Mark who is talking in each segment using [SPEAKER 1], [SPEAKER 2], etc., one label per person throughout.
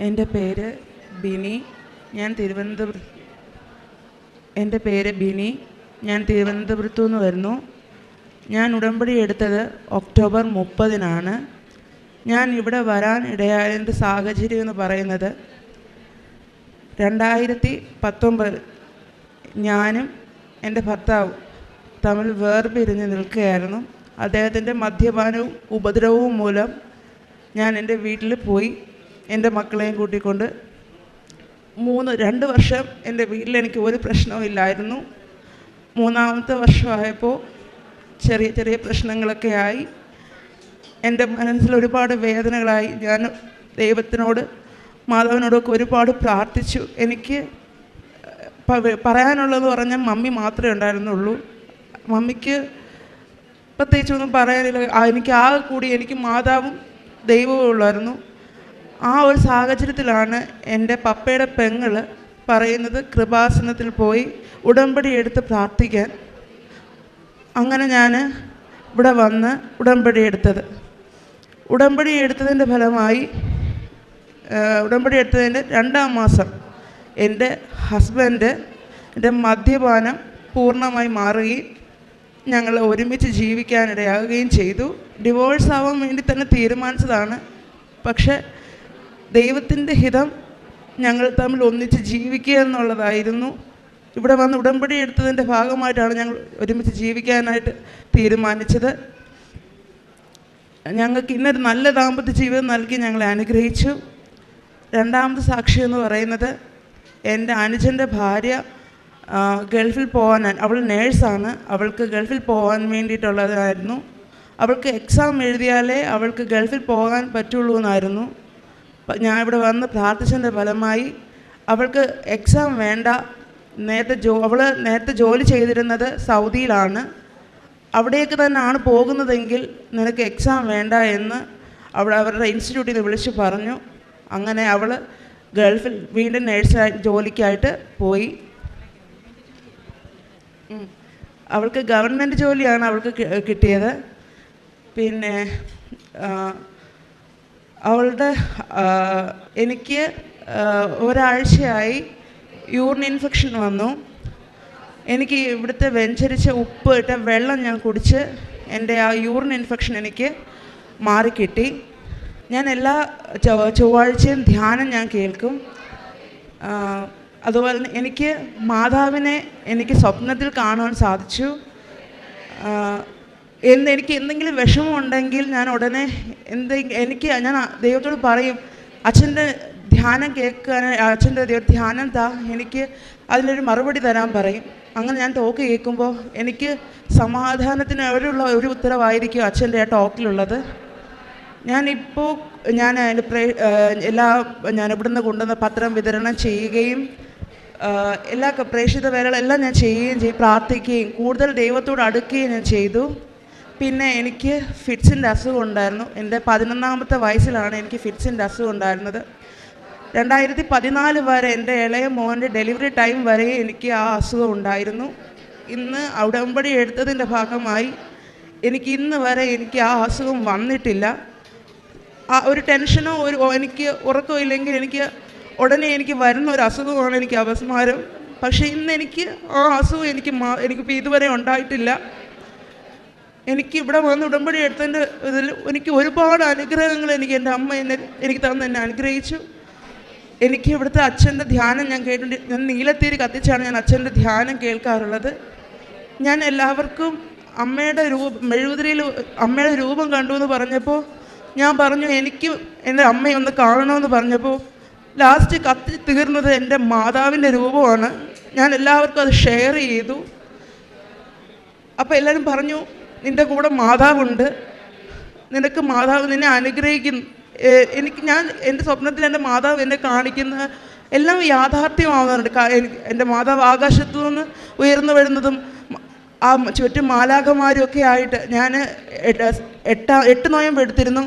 [SPEAKER 1] എന്റെ പേര് ബിനി. ഞാൻ തിരുവനന്തപുരം എന്റെ പേര് ബിനി. ഞാൻ തിരുവനന്തപുരത്തു നിന്ന് വരുന്നു. ഞാൻ ഉടമ്പടി എടുത്തത് ഒക്ടോബർ മുപ്പതിനാണ്. ഞാൻ ഇവിടെ വരാൻ ഇടയായതിന്റെ സാഹചര്യം എന്ന് പറയുന്നത് രണ്ടായിരത്തി പത്തൊമ്പത് ഞാനും എന്റെ ഭർത്താവും തമ്മിൽ വേർപിരിഞ്ഞ് നിൽക്കുകയായിരുന്നു. അദ്ദേഹത്തിന്റെ മദ്യപാനവും ഉപദ്രവവും മൂലം ഞാൻ എന്റെ വീട്ടിൽ പോയി. എന്റെ മക്കളെയും കൂട്ടിക്കൊണ്ട് മൂന്ന് രണ്ട് വർഷം എന്റെ വീട്ടിൽ എനിക്ക് ഒരു പ്രശ്നവും ഇല്ലായിരുന്നു. മൂന്നാമത്തെ വർഷമായപ്പോൾ ചെറിയ ചെറിയ പ്രശ്നങ്ങളൊക്കെ ആയി. എന്റെ മനസ്സിൽ ഒരുപാട് വേദനകളായി. ഞാൻ ദൈവത്തിനോട് മാധവനോടൊക്കെ ഒരുപാട് പ്രാർത്ഥിച്ചു. എനിക്ക് പറയാനുള്ളതെന്ന് പറയാനുള്ളത് പറഞ്ഞാൽ മമ്മി മാത്രമേ ഉണ്ടായിരുന്നുള്ളൂ. മമ്മിക്ക് പ്രത്യേകിച്ചൊന്നും പറയാനില്ല. എനിക്ക് ആകെ കൂടി എനിക്ക് മാതാവും ദൈവവും ഉള്ളായിരുന്നു ആ ഒരു സാഹചര്യത്തിലാണ് എന്റെ പപ്പയുടെ പെങ്ങൾ പറയുന്നത് കൃപാസനത്തിൽ പോയി ഉടമ്പടി എടുത്ത് പ്രാർത്ഥിക്കാൻ. അങ്ങനെ ഞാൻ ഇവിടെ വന്ന് ഉടമ്പടി എടുത്തത്. ഉടമ്പടി എടുത്തതിന്റെ ഫലമായി ഉടമ്പടി എടുത്തതിന്റെ രണ്ടാം മാസം എന്റെ ഹസ്ബൻഡ് എന്റെ മദ്യപാനം പൂർണമായി മാറുകയും ഞങ്ങൾ ഒരുമിച്ച് ജീവിക്കാനിടയാകുകയും ചെയ്തു. ഡിവോഴ്സ് ആവാൻ വേണ്ടി തന്നെ തീരുമാനിച്ചതാണ്. പക്ഷേ ദൈവത്തിന്റെ ഹിതം ഞങ്ങൾ തമ്മിൽ ഒന്നിച്ച് ജീവിക്കുക എന്നുള്ളതായിരുന്നു. ഇവിടെ വന്ന് ഉടമ്പടി എടുത്തതിന്റെ ഭാഗമായിട്ടാണ് ഞങ്ങൾ ഒരുമിച്ച് ജീവിക്കാനായിട്ട് തീരുമാനിച്ചത്. ഞങ്ങൾക്ക് ഇന്നൊരു നല്ല ദാമ്പത്യ ജീവിതം നൽകി ഞങ്ങളെ അനുഗ്രഹിച്ചു. രണ്ടാമത്തെ സാക്ഷി എന്ന് പറയുന്നത് എന്റെ അനുജന്റെ ഭാര്യ ഗൾഫിൽ പോകാൻ അവൾ നേഴ്സാണ്. അവൾക്ക് ഗൾഫിൽ പോകാൻ വേണ്ടിയിട്ടുള്ളതായിരുന്നു. അവൾക്ക് എക്സാം എഴുതിയാലേ അവൾക്ക് ഗൾഫിൽ പോകാൻ പറ്റുള്ളൂ എന്നായിരുന്നു ഞാൻ ഇവിടെ വന്ന് പ്രാർത്ഥിച്ചതിന്റെ ഫലമായി അവൾക്ക് എക്സാം വേണ്ട. നേരത്തെ ജോ അവൾ നേരത്തെ ജോലി ചെയ്തിരുന്നത് സൗദിയിലാണ്. അവിടേക്ക് തന്നെയാണ് പോകുന്നതെങ്കിൽ നിനക്ക് എക്സാം വേണ്ട എന്ന് അവൾ അവരുടെ ഇൻസ്റ്റിറ്റ്യൂട്ടിൽ നിന്ന് വിളിച്ച് പറഞ്ഞു. അങ്ങനെ അവൾ ഗൾഫിൽ വീണ്ടും നേഴ്സായി ജോലിക്കായിട്ട് പോയി. അവൾക്ക് ഗവൺമെന്റ് ജോലിയാണ് അവൾക്ക് കിട്ടിയത്. പിന്നെ അവളുടെ എനിക്ക് ഒരാഴ്ചയായി യൂറിൻ ഇൻഫെക്ഷൻ വന്നു. എനിക്ക് ഇവിടുത്തെ വെഞ്ചരിച്ച ഉപ്പ് ഇട്ട വെള്ളം ഞാൻ കുടിച്ച് എന്റെ ആ യൂറിൻ ഇൻഫെക്ഷൻ എനിക്ക് മാറിക്കിട്ടി. ഞാൻ എല്ലാ ചൊവ്വ- ചൊവ്വാഴ്ചയും ധ്യാനം ഞാൻ കേൾക്കും. അതുപോലെ എനിക്ക് മാതാവിനെ എനിക്ക് സ്വപ്നത്തിൽ കാണുവാൻ സാധിച്ചു. ആ, എന്ത് എനിക്ക് എന്തെങ്കിലും വിഷമമുണ്ടെങ്കിൽ ഞാൻ ഉടനെ എന്തെ എനിക്ക് ഞാൻ ദൈവത്തോട് പറയും അച്ഛന്റെ ധ്യാനം കേൾക്കാൻ അച്ഛന്റെ ദൈവ ധ്യാനം താ എനിക്ക് അതിനൊരു മറുപടി തരാൻ പറയും. അങ്ങനെ ഞാൻ ടോക്ക് കേൾക്കുമ്പോൾ എനിക്ക് സമാധാനത്തിന് അവരുള്ള ഒരു ഉത്തരവായിരിക്കും അച്ഛന്റെ ആ ടോക്കിലുള്ളത് ഞാനിപ്പോൾ ഞാൻ അതിന്റെ പ്രേ എല്ലാ ഞാൻ ഇവിടുന്ന് കൊണ്ടുവന്ന പത്രം വിതരണം ചെയ്യുകയും എല്ലാ പ്രേക്ഷിത വേലകളെല്ലാം ഞാൻ ചെയ്യുകയും ചെയ്യും പ്രാർത്ഥിക്കുകയും കൂടുതൽ ദൈവത്തോട് അടുക്കുകയും ഞാൻ ചെയ്തു. പിന്നെ എനിക്ക് ഫിറ്റ്സിന്റെ അസുഖം ഉണ്ടായിരുന്നു. എന്റെ പതിനൊന്നാമത്തെ വയസ്സിലാണ് എനിക്ക് ഫിറ്റ്സിന്റെ അസുഖം ഉണ്ടായിരുന്നത്. രണ്ടായിരത്തി പതിനാല് വരെ എന്റെ ഇളയ മോന്റെ ഡെലിവറി ടൈം വരെ എനിക്ക് ആ അസുഖം ഉണ്ടായിരുന്നു. ഇന്ന് ഉടമ്പടി എടുത്തതിന്റെ ഭാഗമായി എനിക്ക് ഇന്ന് വരെ എനിക്ക് ആ അസുഖം വന്നിട്ടില്ല. ആ ഒരു ടെൻഷനോ ഒരു എനിക്ക് എനിക്ക് ഉറക്കമില്ലെങ്കിൽ എനിക്ക് ഉടനെ എനിക്ക് വരുന്ന ഒരു അസുഖമാണ് എനിക്ക് അപസ്മാരം പക്ഷേ ഇന്ന് എനിക്ക് ആ അസുഖം എനിക്ക് മാ എനിക്കിപ്പോൾ ഇതുവരെ ഉണ്ടായിട്ടില്ല. എനിക്ക് ഇവിടെ വന്ന് ഉടമ്പടി എടുത്തതിന്റെ ഇതിൽ എനിക്ക് ഒരുപാട് അനുഗ്രഹങ്ങൾ എനിക്ക് എന്റെ അമ്മ എന്നെ എനിക്ക് തന്നെ എന്നെ അനുഗ്രഹിച്ചു. എനിക്ക് ഇവിടുത്തെ അച്ഛന്റെ ധ്യാനം ഞാൻ കേട്ടിട്ട് ഞാൻ നീലത്തേരി കത്തിച്ചാണ് ഞാൻ അച്ഛന്റെ ധ്യാനം കേൾക്കാറുള്ളത്. ഞാൻ എല്ലാവർക്കും അമ്മയുടെ രൂപം മെഴുകുതിരിയിൽ അമ്മയുടെ രൂപം കണ്ടു എന്ന് പറഞ്ഞപ്പോൾ ഞാൻ പറഞ്ഞു എനിക്ക് എന്റെ അമ്മയെ ഒന്ന് കാണണമെന്ന് പറഞ്ഞപ്പോൾ ലാസ്റ്റ് കത്തി തീർന്നത് എന്റെ മാതാവിന്റെ രൂപമാണ്. ഞാൻ എല്ലാവർക്കും അത് ഷെയർ ചെയ്തു. അപ്പോൾ എല്ലാവരും പറഞ്ഞു നിന്റെ കൂടെ മാതാവുണ്ട്. നിനക്ക് മാതാവ് നിന്നെ അനുഗ്രഹിക്കുന്നു. എനിക്ക് ഞാൻ എന്റെ സ്വപ്നത്തിൽ എന്റെ മാതാവ് എന്നെ കാണിക്കുന്ന എല്ലാം യാഥാർത്ഥ്യമാവുന്നുണ്ട് എനിക്ക് എന്റെ മാതാവ് ആകാശത്തു നിന്ന് ഉയർന്നു വരുന്നതും ആ ചുറ്റും മാലാഖമാരും ഒക്കെ ആയിട്ട് ഞാൻ എട്ടാ എട്ട് നോയമ്പ് എടുത്തിരുന്നു.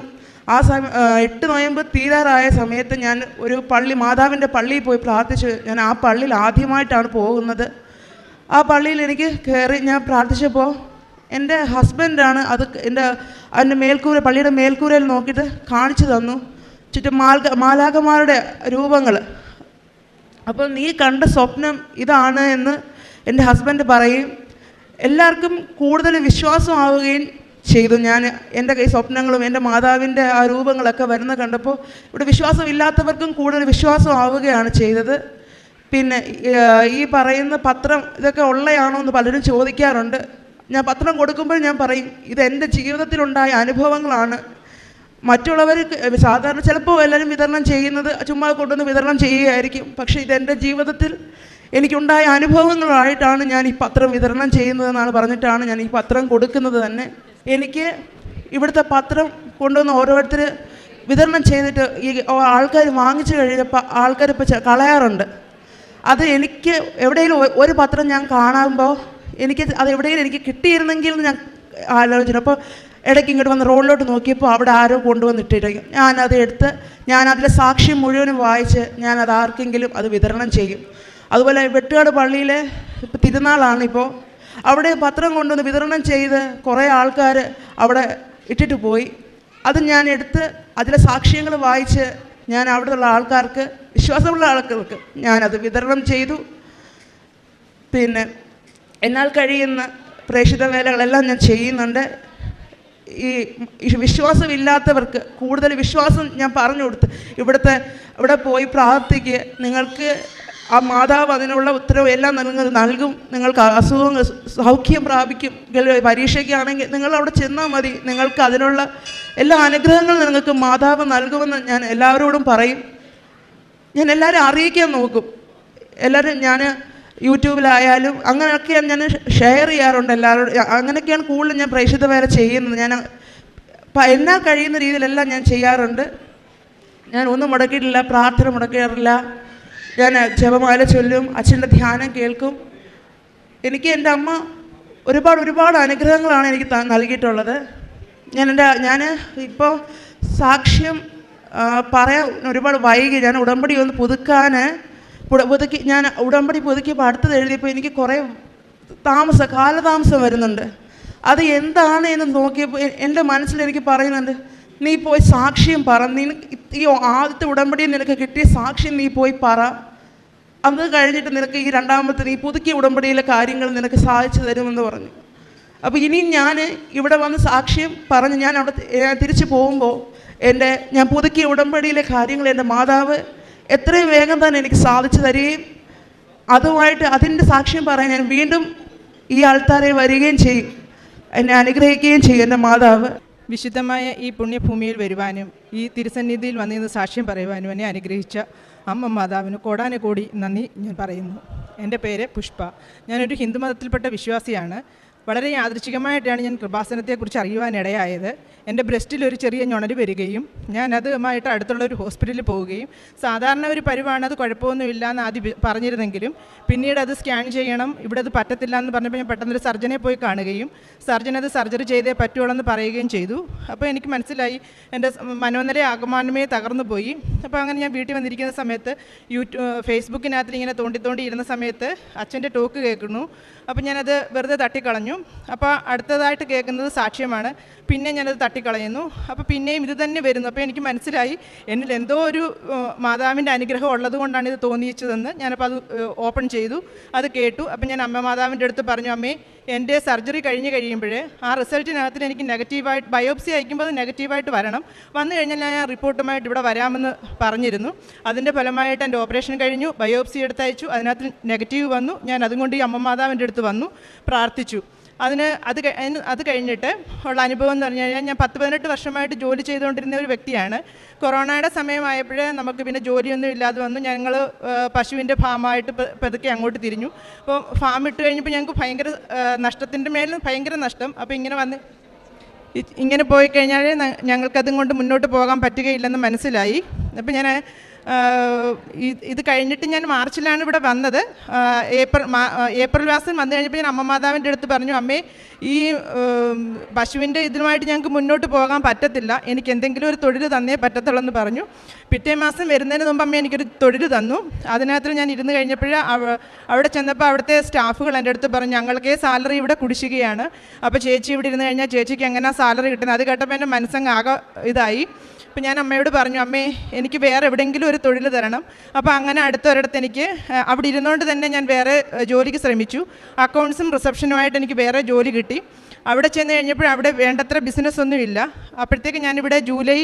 [SPEAKER 1] ആ സമയം എട്ട് നോയമ്പ് തീരാറായ സമയത്ത് ഞാൻ ഒരു പള്ളി മാതാവിന്റെ പള്ളിയിൽ പോയി പ്രാർത്ഥിച്ചു. ഞാൻ ആ പള്ളിയിൽ ആദ്യമായിട്ടാണ് പോകുന്നത്. ആ പള്ളിയിൽ എനിക്ക് കയറി ഞാൻ പ്രാർത്ഥിച്ചപ്പോൾ എന്റെ ഹസ്ബൻഡാണ് അത് എന്റെ അതിന്റെ മേൽക്കൂര പള്ളിയുടെ മേൽക്കൂരയിൽ നോക്കിയിട്ട് കാണിച്ചു തന്നു. ചുറ്റും മാൽക മാലാകമാരുടെ രൂപങ്ങൾ. അപ്പോൾ നീ കണ്ട സ്വപ്നം ഇതാണ് എന്ന് എന്റെ ഹസ്ബൻഡ് പറയും. എല്ലാവർക്കും കൂടുതൽ വിശ്വാസമാവുകയും ചെയ്തു. ഞാൻ എന്റെ കൈ സ്വപ്നങ്ങളും എന്റെ മാതാവിന്റെ ആ രൂപങ്ങളൊക്കെ വരുന്ന കണ്ടപ്പോൾ ഇവിടെ വിശ്വാസമില്ലാത്തവർക്കും കൂടുതൽ വിശ്വാസമാവുകയാണ് ചെയ്തത്. പിന്നെ ഈ പറയുന്ന പത്രം ഇതൊക്കെ ഉള്ളയാണോ എന്ന് പലരും ചോദിക്കാറുണ്ട്. ഞാൻ പത്രം കൊടുക്കുമ്പോൾ ഞാൻ പറയും ഇത് എന്റെ ജീവിതത്തിലുണ്ടായ അനുഭവങ്ങളാണ്. മറ്റുള്ളവർ സാധാരണ ചിലപ്പോൾ എല്ലാവരും വിതരണം ചെയ്യുന്നത് ചുമ്മാ കൊണ്ടുവന്ന് വിതരണം ചെയ്യുകയായിരിക്കും. പക്ഷേ ഇതെന്റെ ജീവിതത്തിൽ എനിക്കുണ്ടായ അനുഭവങ്ങളായിട്ടാണ് ഞാൻ ഈ പത്രം വിതരണം ചെയ്യുന്നതെന്നാണ് പറഞ്ഞിട്ടാണ് ഞാൻ ഈ പത്രം കൊടുക്കുന്നത് തന്നെ. എനിക്ക് ഇവിടുത്തെ പത്രം കൊണ്ടുവന്ന് ഓരോരുത്തർ വിതരണം ചെയ്തിട്ട് ഈ ആൾക്കാർ വാങ്ങിച്ചു കഴിഞ്ഞപ്പോൾ ആൾക്കാർ ഇപ്പോൾ കളയാറുണ്ട്. അത് എനിക്ക് എവിടെയെങ്കിലും ഒരു പത്രം ഞാൻ കാണുമ്പോൾ എനിക്ക് അത് എവിടെയെങ്കിലും എനിക്ക് കിട്ടിയിരുന്നെങ്കിൽ ഞാൻ ആലോചന അപ്പോൾ ഇടയ്ക്ക് ഇങ്ങോട്ട് വന്ന് റോഡിലോട്ട് നോക്കിയപ്പോൾ അവിടെ ആരോ കൊണ്ടുവന്നിട്ടിരിക്കും. ഞാനത് എടുത്ത് ഞാൻ അതിലെ സാക്ഷ്യം മുഴുവനും വായിച്ച് ഞാൻ അത് ആർക്കെങ്കിലും അത് വിതരണം ചെയ്യും. അതുപോലെ വെട്ടുകാട് പള്ളിയിലെ ഇപ്പോൾ. തിരുനാളാണിപ്പോൾ അവിടെ പത്രം കൊണ്ടുവന്ന് വിതരണം ചെയ്ത് കുറേ ആൾക്കാർ അവിടെ ഇട്ടിട്ട് പോയി. അത് ഞാൻ എടുത്ത് അതിലെ സാക്ഷ്യങ്ങൾ വായിച്ച് ഞാൻ അവിടെയുള്ള ആൾക്കാർക്ക് വിശ്വാസമുള്ള ആൾക്കാർക്ക് ഞാനത് വിതരണം ചെയ്തു. പിന്നെ എന്നാൽ കഴിയുന്ന പ്രേക്ഷിത വേലകളെല്ലാം ഞാൻ ചെയ്യുന്നുണ്ട്. ഈ വിശ്വാസമില്ലാത്തവർക്ക് കൂടുതൽ വിശ്വാസം ഞാൻ പറഞ്ഞു കൊടുത്ത് ഇവിടുത്തെ ഇവിടെ പോയി പ്രാർത്ഥിക്കുക നിങ്ങൾക്ക് ആ മാതാവ് അതിനുള്ള ഉത്തരവ് എല്ലാം നിങ്ങൾ നൽകും. നിങ്ങൾക്ക് അസുഖങ്ങൾ സൗഖ്യം പ്രാപിക്കും. പരീക്ഷയ്ക്കാണെങ്കിൽ നിങ്ങൾ അവിടെ ചെന്നാൽ മതി. നിങ്ങൾക്ക് അതിനുള്ള എല്ലാ അനുഗ്രഹങ്ങളും നിങ്ങൾക്ക് മാതാവ് നൽകുമെന്ന് ഞാൻ എല്ലാവരോടും പറയും. ഞാൻ എല്ലാവരും അറിയിക്കാൻ നോക്കും. എല്ലാവരും ഞാൻ യൂട്യൂബിലായാലും അങ്ങനെയൊക്കെയാണ് ഞാൻ ഷെയർ ചെയ്യാറുണ്ട് എല്ലാവരോടും. അങ്ങനെയൊക്കെയാണ് കൂടുതൽ ഞാൻ പ്രേക്ഷിത വേല ചെയ്യുന്നത്. ഞാൻ എന്നാൽ കഴിയുന്ന രീതിയിലെല്ലാം ഞാൻ ചെയ്യാറുണ്ട്. ഞാൻ ഒന്നും മുടക്കിയിട്ടില്ല പ്രാർത്ഥന മുടക്കാറില്ല ഞാൻ ജപമാല ചൊല്ലും അച്ഛന്റെ ധ്യാനം കേൾക്കും. എനിക്ക് എന്റെ അമ്മ ഒരുപാട് ഒരുപാട് അനുഗ്രഹങ്ങളാണ് എനിക്ക് നൽകിയിട്ടുള്ളത്. ഞാൻ എന്റെ ഞാൻ ഇപ്പോൾ സാക്ഷ്യം പറയാൻ ഒരുപാട് വൈകി. ഞാൻ ഉടമ്പടി ഒന്ന് പുതുക്കാൻ പുതുക്കി ഞാൻ ഉടമ്പടി പുതുക്കിയപ്പോൾ അടുത്തത് എഴുതിയപ്പോൾ എനിക്ക് കുറേ താമസം കാലതാമസം വരുന്നുണ്ട്. അത് എന്താണ് എന്ന് നോക്കിയപ്പോൾ എന്റെ മനസ്സിൽ എനിക്ക് പറയുന്നുണ്ട് നീ പോയി സാക്ഷ്യം പറ. നീ ഈ ആദ്യത്തെ ഉടമ്പടി നിനക്ക് കിട്ടിയ സാക്ഷ്യം നീ പോയി പറ. അത് കഴിഞ്ഞിട്ട് നിനക്ക് ഈ രണ്ടാമത്തെ നീ പുതുക്കിയ ഉടമ്പടിയിലെ കാര്യങ്ങൾ നിനക്ക് സാധിച്ചു തരുമെന്ന് പറഞ്ഞു. അപ്പോൾ ഇനിയും ഞാൻ ഇവിടെ വന്ന് സാക്ഷ്യം പറഞ്ഞ് ഞാൻ അവിടെ തിരിച്ചു പോകുമ്പോൾ എന്റെ ഞാൻ പുതുക്കിയ ഉടമ്പടിയിലെ കാര്യങ്ങൾ എന്റെ മാതാവ് എത്രയും വേഗം തന്നെ എനിക്ക് സാധിച്ചു തരികയും അതുമായിട്ട് അതിന്റെ സാക്ഷ്യം പറയാൻ ഞാൻ വീണ്ടും ഈ ആൾത്താരെ വരികയും ചെയ്യും. എന്നെ അനുഗ്രഹിക്കുകയും ചെയ്യും എന്റെ മാതാവ്.
[SPEAKER 2] വിശുദ്ധമായ ഈ പുണ്യഭൂമിയിൽ വരുവാനും ഈ തിരുസന്നിധിയിൽ വന്നിരുന്ന് സാക്ഷ്യം പറയുവാനും എന്നെ അനുഗ്രഹിച്ച അമ്മ മാതാവിന് കോടാനുകൂടി നന്ദി ഞാൻ പറയുന്നു. എന്റെ പേര് പുഷ്പ. ഞാനൊരു ഹിന്ദുമതത്തിൽപ്പെട്ട വിശ്വാസിയാണ്. വളരെ യാദൃശികമായിട്ടാണ് ഞാൻ കൃപാസനത്തെക്കുറിച്ച് അറിയുവാനിടയായത്. എന്റെ ബ്രസ്റ്റിൽ ഒരു ചെറിയ ഞൊണര് വരികയും ഞാൻ അതുമായിട്ട് അടുത്തുള്ള ഒരു ഹോസ്പിറ്റലിൽ പോവുകയും സാധാരണ ഒരു പരിവാണ് അത് കുഴപ്പമൊന്നുമില്ല എന്ന് ആദ്യം പറഞ്ഞിരുന്നെങ്കിലും പിന്നീട് അത് സ്കാൻ ചെയ്യണം ഇവിടെ അത് പറ്റത്തില്ല എന്ന് പറഞ്ഞപ്പോൾ ഞാൻ പെട്ടെന്നൊരു സർജനെ പോയി കാണുകയും സർജൻ അത് സർജറി ചെയ്തേ പറ്റുള്ളൂ എന്ന് പറയുകയും ചെയ്തു. അപ്പോൾ എനിക്ക് മനസ്സിലായി എന്റെ മനോനില ആകമാനമേ തകർന്നു പോയി. അപ്പോൾ അങ്ങനെ ഞാൻ വീട്ടിൽ വന്നിരിക്കുന്ന സമയത്ത് യൂട്യൂബ് ഫേസ്ബുക്കിനകത്ത് ഇങ്ങനെ തോണ്ടി തോണ്ടി ഇരുന്ന സമയത്ത് അച്ഛന്റെ ടോക്ക് കേൾക്കുന്നു. അപ്പോൾ ഞാനത് വെറുതെ തട്ടിക്കളഞ്ഞു. അപ്പോൾ അടുത്തതായിട്ട് കേൾക്കുന്നത് സാക്ഷ്യമാണ്. പിന്നെ ഞാനത് തട്ടിക്കളയുന്നു. അപ്പോൾ പിന്നെയും ഇത് തന്നെ വരുന്നു. അപ്പോൾ എനിക്ക് മനസ്സിലായി എന്നിൽ എന്തോ ഒരു മാതാവിന്റെ അനുഗ്രഹം ഉള്ളത് കൊണ്ടാണ് ഇത് തോന്നിയിച്ചതെന്ന് ഞാനപ്പോൾ അത് ഓപ്പൺ ചെയ്തു. അത് കേട്ടു. അപ്പോൾ ഞാൻ അമ്മ മാതാവിന്റെ അടുത്ത് പറഞ്ഞു അമ്മേ എന്റെ സർജറി കഴിഞ്ഞ് കഴിയുമ്പോൾ ആ റിസൾട്ടിനകത്തിൽ എനിക്ക് നെഗറ്റീവായിട്ട് ബയോപ്സി അയക്കുമ്പോൾ അത് നെഗറ്റീവായിട്ട് വരണം. വന്നു കഴിഞ്ഞാൽ ഞാൻ ആ റിപ്പോർട്ടുമായിട്ട് ഇവിടെ വരാമെന്ന് പറഞ്ഞിരുന്നു. അതിന്റെ ഫലമായിട്ട് എന്റെ ഓപ്പറേഷൻ കഴിഞ്ഞു. ബയോപ്സി എടുത്തയച്ചു. അതിനകത്ത് നെഗറ്റീവ് വന്നു. ഞാൻ അതുകൊണ്ട് ഈ അമ്മ മാതാവിന്റെ അടുത്ത് വന്നു പ്രാർത്ഥിച്ചു. അതിന് അത് അത് കഴിഞ്ഞിട്ട് ഉള്ള അനുഭവം എന്ന് പറഞ്ഞു കഴിഞ്ഞാൽ ഞാൻ പത്ത് പതിനെട്ട് വർഷമായിട്ട് ജോലി ചെയ്തുകൊണ്ടിരുന്ന ഒരു വ്യക്തിയാണ്. കൊറോണയുടെ സമയമായപ്പോഴേ നമുക്ക് പിന്നെ ജോലിയൊന്നും ഇല്ലാതെ വന്നു. ഞങ്ങൾ പശുവിന്റെ ഫാമായിട്ട് പതുക്കെ അങ്ങോട്ട് തിരിഞ്ഞു. അപ്പോൾ ഫാം ഇട്ട് കഴിഞ്ഞപ്പോൾ ഞങ്ങൾക്ക് ഭയങ്കര നഷ്ടത്തിന്റെ മേലും ഭയങ്കര നഷ്ടം. അപ്പോൾ ഇങ്ങനെ വന്ന് ഇങ്ങനെ പോയി കഴിഞ്ഞാൽ ഞങ്ങൾക്കതും കൊണ്ട് മുന്നോട്ട് പോകാൻ പറ്റുകയില്ലെന്ന് മനസ്സിലായി. അപ്പോൾ ഞാൻ ഇത് കഴിഞ്ഞിട്ട് ഞാൻ മാർച്ചിലാണ് ഇവിടെ വന്നത്. ഏപ്രിൽ ഏപ്രിൽ മാസം വന്നു കഴിഞ്ഞപ്പോൾ ഞാൻ അമ്മ മാതാവിന്റെ അടുത്ത് പറഞ്ഞു അമ്മേ ഈ പശുവിന്റെ ഇതുമായിട്ട് ഞങ്ങൾക്ക് മുന്നോട്ട് പോകാൻ പറ്റത്തില്ല. എനിക്ക് എന്തെങ്കിലും ഒരു തൊഴിൽ തന്നേ പറ്റത്തുള്ളൂ എന്ന് പറഞ്ഞു. പിറ്റേ മാസം വരുന്നതിന് മുമ്പ് അമ്മ എനിക്കൊരു തൊഴിൽ തന്നു. അതിനകത്ത് ഞാൻ ഇരുന്ന് കഴിഞ്ഞപ്പോൾ അവിടെ ചെന്നപ്പോൾ അവിടുത്തെ സ്റ്റാഫുകൾ എന്റെ അടുത്ത് പറഞ്ഞു ഞങ്ങൾക്കേ സാലറി ഇവിടെ കുടിശ്ശികയാണ്. അപ്പോൾ ചേച്ചി ഇവിടെ ഇരുന്ന് കഴിഞ്ഞാൽ ചേച്ചിക്ക് എങ്ങനെ സാലറി കിട്ടുന്നത്? അത് കേട്ടപ്പോൾ എന്റെ മനസ്സങ്ങ് ആകെ ഇതായി. അപ്പോൾ ഞാൻ അമ്മയോട് പറഞ്ഞു അമ്മേ എനിക്ക് വേറെ എവിടെയെങ്കിലും ഒരു തൊഴിൽ തരണം. അപ്പോൾ അങ്ങനെ അടുത്തൊരിടത്ത് എനിക്ക് അവിടെ ഇരുന്നുകൊണ്ട് തന്നെ ഞാൻ വേറെ ജോലിക്ക് ശ്രമിച്ചു. അക്കൗണ്ട്സും റിസപ്ഷനുമായിട്ട് എനിക്ക് വേറെ ജോലി കിട്ടി. അവിടെ ചെന്ന് കഴിഞ്ഞപ്പോൾ അവിടെ വേണ്ടത്ര ബിസിനസ് ഒന്നുമില്ല അപ്പോഴത്തേക്ക് ഞാനിവിടെ ജൂലൈ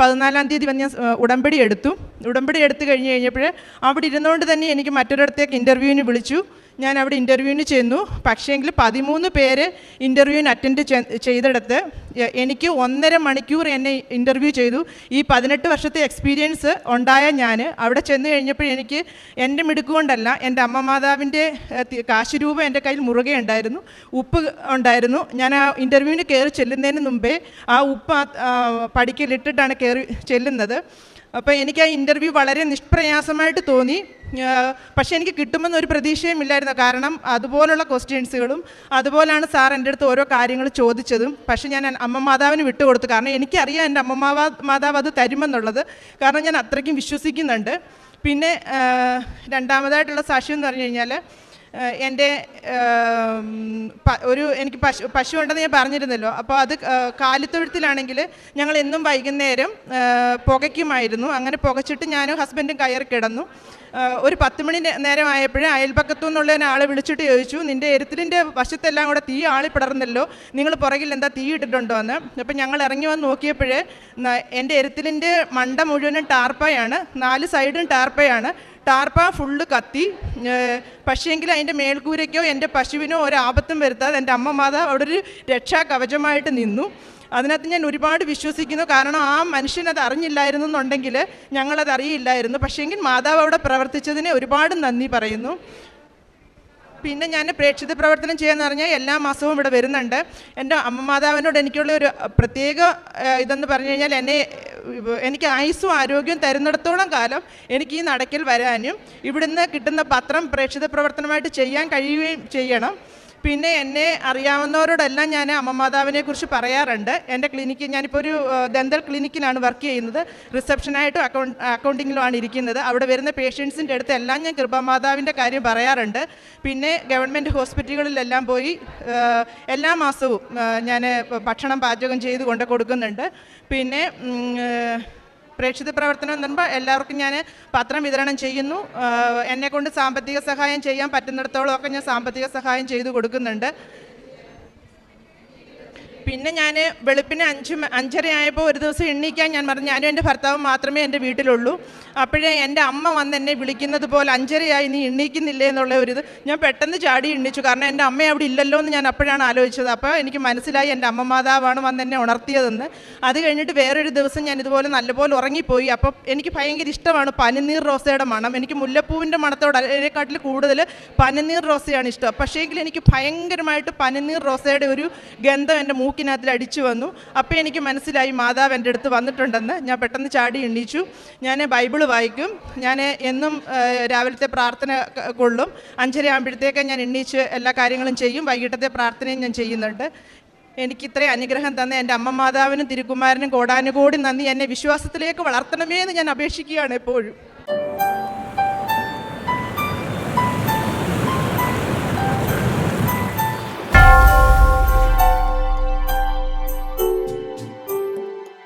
[SPEAKER 2] പതിനാലാം തീയതി വന്ന് ഞാൻ ഉടമ്പടി എടുത്തു. ഉടമ്പടി എടുത്തു കഴിഞ്ഞ് കഴിഞ്ഞപ്പോൾ അവിടെ ഇരുന്നുകൊണ്ട് തന്നെ എനിക്ക് മറ്റൊരിടത്തേക്ക് ഇന്റർവ്യൂവിന് വിളിച്ചു. ഞാൻ അവിടെ ഇന്റർവ്യൂവിന് ചെന്നു. പക്ഷേങ്കിൽ പതിമൂന്ന് പേര് ഇന്റർവ്യൂവിന് അറ്റൻഡ് ചെയ്തെടുത്ത് എനിക്ക് ഒന്നര മണിക്കൂർ എന്നെ ഇന്റർവ്യൂ ചെയ്തു. ഈ പതിനെട്ട് വർഷത്തെ എക്സ്പീരിയൻസ് ഉണ്ടായ ഞാൻ അവിടെ ചെന്ന് കഴിഞ്ഞപ്പോൾ എനിക്ക് എന്റെ മിടുക്കുകൊണ്ടല്ല എന്റെ അമ്മ മാതാവിന്റെ ഏഹ്, തി- കാശ് രൂപ എന്റെ കയ്യിൽ മുറുകെ ഉണ്ടായിരുന്നു. ഉപ്പ് ഉണ്ടായിരുന്നു. ഞാൻ ആ ഇന്റർവ്യൂവിന് കയറി ചെല്ലുന്നതിന് മുമ്പേ ആ ഉപ്പ് ആ കയറി ചെല്ലുന്നത്. അപ്പോൾ എനിക്ക് ആ ഇന്റർവ്യൂ വളരെ നിഷ്പ്രയാസമായിട്ട് തോന്നി. പക്ഷേ എനിക്ക് കിട്ടുമെന്ന് ഒരു പ്രതീക്ഷയും ഇല്ലായിരുന്നു. കാരണം അതുപോലുള്ള ക്വസ്റ്റ്യൻസുകളും അതുപോലാണ് സാർ എന്റെ അടുത്ത് ഓരോ കാര്യങ്ങൾ ചോദിച്ചതും. പക്ഷേ ഞാൻ അമ്മ മാതാവിന് വിട്ടുകൊടുത്തു. കാരണം എനിക്കറിയാം എന്റെ അമ്മ മാതാവ് അത് തരുമെന്നുള്ളത്. കാരണം ഞാൻ അത്രയ്ക്കും വിശ്വസിക്കുന്നുണ്ട്. പിന്നെ രണ്ടാമതായിട്ടുള്ള സാക്ഷ്യം എന്ന് പറഞ്ഞു കഴിഞ്ഞാൽ എന്റെ ഒരു എനിക്ക് പശു പശു ഉണ്ടെന്ന് ഞാൻ പറഞ്ഞിരുന്നല്ലോ. അപ്പോൾ അത് കാലിത്തൊഴുത്തിലാണെങ്കിൽ ഞങ്ങൾ എന്നും വൈകുന്നേരം പുകയ്ക്കുമായിരുന്നു. അങ്ങനെ പുകച്ചിട്ട് ഞാനും ഹസ്ബൻഡും കയറി കിടന്നു. ഒരു പത്ത് മണി നേ- നേരം ആയപ്പോഴേ അയൽപക്കത്തു നിന്നുള്ള ഒരാളെ വിളിച്ചിട്ട് ചോദിച്ചു നിന്റെ എരുത്തിലിന്റെ വശത്തെല്ലാം കൂടെ തീ ആളി പടർന്നല്ലോ നിങ്ങൾ പുറകിൽ എന്താ തീ ഇട്ടിട്ടുണ്ടോ? എന്ന്. അപ്പം ഞങ്ങൾ ഇറങ്ങി വന്ന് നോക്കിയപ്പോഴേ എന്റെ എരുത്തിലിന്റെ മണ്ട മുഴുവനും ടാർപ്പയാണ് നാല് സൈഡും ടാർപ്പയാണ്. ടാർപ്പ ഫുള്ള് കത്തി. പക്ഷേങ്കിൽ അതിന്റെ മേൽക്കൂരയ്ക്കോ എന്റെ പശുവിനോ ഒരു ആപത്തും വരുത്താതെ എന്റെ അമ്മ മാതാവ് അവിടെ ഒരു രക്ഷാകവചമായിട്ട് നിന്നു. അതിനകത്ത് ഞാൻ ഒരുപാട് വിശ്വസിക്കുന്നു. കാരണം ആ മനുഷ്യനത് അറിഞ്ഞില്ലായിരുന്നു എന്നുണ്ടെങ്കിൽ ഞങ്ങളത് അറിയില്ലായിരുന്നു. പക്ഷേങ്കിൽ മാതാവ് അവിടെ പ്രവർത്തിച്ചതിന് ഒരുപാട് നന്ദി പറയുന്നു. പിന്നെ ഞാൻ പ്രേക്ഷിത പ്രവർത്തനം ചെയ്യാന്ന് പറഞ്ഞാൽ എല്ലാ മാസവും ഇവിടെ വരുന്നുണ്ട്. എന്റെ അമ്മ മാതാവിനോട് എനിക്കുള്ള ഒരു പ്രത്യേക ഇതെന്ന് പറഞ്ഞു കഴിഞ്ഞാൽ എന്നെ എനിക്ക് ആയുസ്സും ആരോഗ്യവും തരുന്നിടത്തോളം കാലം എനിക്ക് ഈ നടക്കിൽ വരാനും ഇവിടുന്ന് കിട്ടുന്ന പത്രം പ്രേക്ഷിത പ്രവർത്തനമായിട്ട് ചെയ്യാൻ കഴിയുകയും ചെയ്യണം. പിന്നെ എന്നെ അറിയാവുന്നവരോടെല്ലാം ഞാൻ അമ്മമാതാവിനെ കുറിച്ച് പറയാറുണ്ട്. എന്റെ ക്ലിനിക്ക് ഞാനിപ്പോൾ ഒരു ദന്തൽ ക്ലിനിക്കിലാണ് വർക്ക് ചെയ്യുന്നത്. റിസപ്ഷനായിട്ടും അക്കൗണ്ട് അക്കൗണ്ടിങ്ങിലുമാണ് ഇരിക്കുന്നത്. അവിടെ വരുന്ന പേഷ്യൻസിന്റെ അടുത്ത് എല്ലാം ഞാൻ കൃപാമാതാവിന്റെ കാര്യം പറയാറുണ്ട്. പിന്നെ ഗവൺമെന്റ് ഹോസ്പിറ്റലുകളിലെല്ലാം പോയി എല്ലാ മാസവും ഞാൻ ഭക്ഷണം പാചകം ചെയ്ത് കൊണ്ട് കൊടുക്കുന്നുണ്ട്. പിന്നെ പ്രേക്ഷിത പ്രവർത്തനം എന്ന് എല്ലാവർക്കും ഞാൻ പത്രം വിതരണം ചെയ്യുന്നു. എന്നെക്കൊണ്ട് സാമ്പത്തിക സഹായം ചെയ്യാൻ പറ്റുന്നിടത്തോളം ഒക്കെ ഞാൻ സാമ്പത്തിക സഹായം ചെയ്തു കൊടുക്കുന്നുണ്ട്. പിന്നെ ഞാൻ വെളുപ്പിന് അഞ്ച് മ- അഞ്ചര ആയപ്പോൾ ഒരു ദിവസം എണ്ണീക്കാൻ ഞാൻ പറഞ്ഞു ഞാനും എന്റെ ഭർത്താവും മാത്രമേ എന്റെ വീട്ടിലുള്ളൂ. അപ്പോഴേ എന്റെ അമ്മ വന്ന് എന്നെ വിളിക്കുന്നത് പോലെ അഞ്ചരയായി നീ എണ്ണീക്കുന്നില്ലേ എന്നുള്ള ഒരു ഇത് ഞാൻ പെട്ടെന്ന് ചാടി എണ്ണിച്ചു. കാരണം എന്റെ അമ്മ അവിടെ ഇല്ലല്ലോ എന്ന് ഞാൻ അപ്പോഴാണ് ആലോചിച്ചത്. അപ്പോൾ എനിക്ക് മനസ്സിലായി എന്റെ അമ്മ മാതാവാണ് വന്ന് എന്നെ ഉണർത്തിയതെന്ന്. അത് കഴിഞ്ഞിട്ട് വേറൊരു ദിവസം ഞാൻ ഇതുപോലെ നല്ലപോലെ ഉറങ്ങിപ്പോയി. അപ്പോൾ എനിക്ക് ഭയങ്കര ഇഷ്ടമാണ് പനിനീർ റോസയുടെ മണം. എനിക്ക് മുല്ലപ്പൂവിന്റെ മണത്തോട് അതിനെക്കാട്ടിൽ കൂടുതൽ പനിനീർ റോസയാണ് ഇഷ്ടം. പക്ഷേങ്കിൽ എനിക്ക് ഭയങ്കരമായിട്ട് പനിനീർ റോസയുടെ ഒരു ഗന്ധം എന്റെ മൂക്കിനകത്തിൽ അടിച്ചു വന്നു. അപ്പോൾ എനിക്ക് മനസ്സിലായി മാതാവ് എന്റെ അടുത്ത് വന്നിട്ടുണ്ടെന്ന്. ഞാൻ പെട്ടെന്ന് ചാടി എണ്ണീച്ചു ഞാൻ ബൈബിൾ വായിക്കും. ഞാൻ എന്നും രാവിലത്തെ പ്രാർത്ഥന കൊള്ളും. അഞ്ചര ആകുമ്പോഴത്തേക്ക് ഞാൻ എണ്ണീച്ച് എല്ലാ കാര്യങ്ങളും ചെയ്യും. വൈകിട്ടത്തെ പ്രാർത്ഥനയും ഞാൻ ചെയ്യുന്നുണ്ട്. എനിക്ക് ഇത്രയും അനുഗ്രഹം തന്ന എന്റെ അമ്മ മാതാവിനും തിരുക്കുമാരനും കോടാനുകോടി നന്ദി. എന്നെ വിശ്വാസത്തിലേക്ക് വളർത്തണമേ എന്ന് ഞാൻ അപേക്ഷിക്കുകയാണ് എപ്പോഴും.